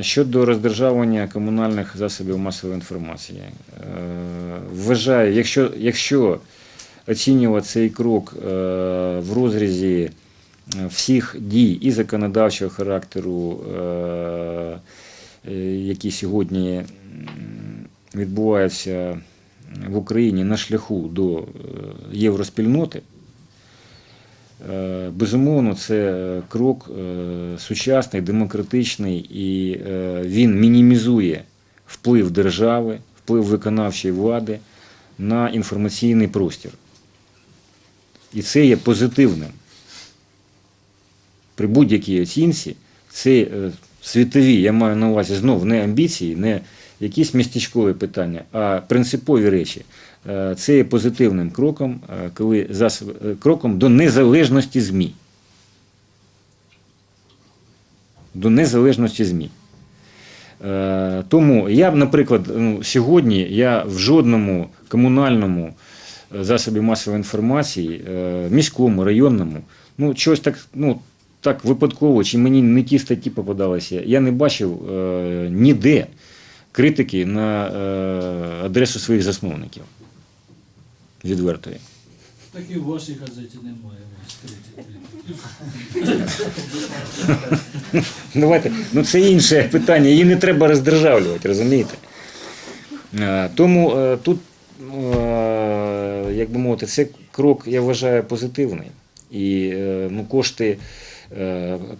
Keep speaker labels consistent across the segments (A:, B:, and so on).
A: Щодо роздержавлення комунальних засобів масової інформації, Е, вважаю, якщо, якщо оцінювати цей крок е, в розрізі е, всіх дій і законодавчого характеру, які сьогодні відбуваються в Україні на шляху до євроспільноти, Безумовно, це е, крок е, сучасний, демократичний, і е, він мінімізує вплив держави, вплив виконавчої влади на інформаційний простір. І це є позитивним. При будь-якій оцінці це е, світові, я маю на увазі знову не амбіції, не якісь містечкові питання, а принципові речі. Е, Це є позитивним кроком, е, коли засоб, е, кроком до незалежності ЗМІ. До незалежності ЗМІ. Тому я б, наприклад, ну, сьогодні я в жодному комунальному засобі масової інформації, міському, районному, ну, чогось так, ну, так випадково, чи мені не ті статті попадалися, я не бачив ніде критики на е, адресу своїх засновників. Відвертої.
B: Так і в вашій газеті немає критики.
A: Давайте, ну це інше питання, її не треба роздержавлювати, розумієте? Е, Тому е, тут, як би мовити, це крок, я вважаю, позитивний. І ну, кошти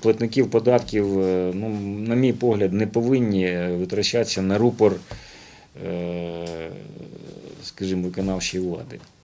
A: платників податків, е, ну, на мій погляд, не повинні витрачатися на рупор, е, скажімо, виконавчої влади.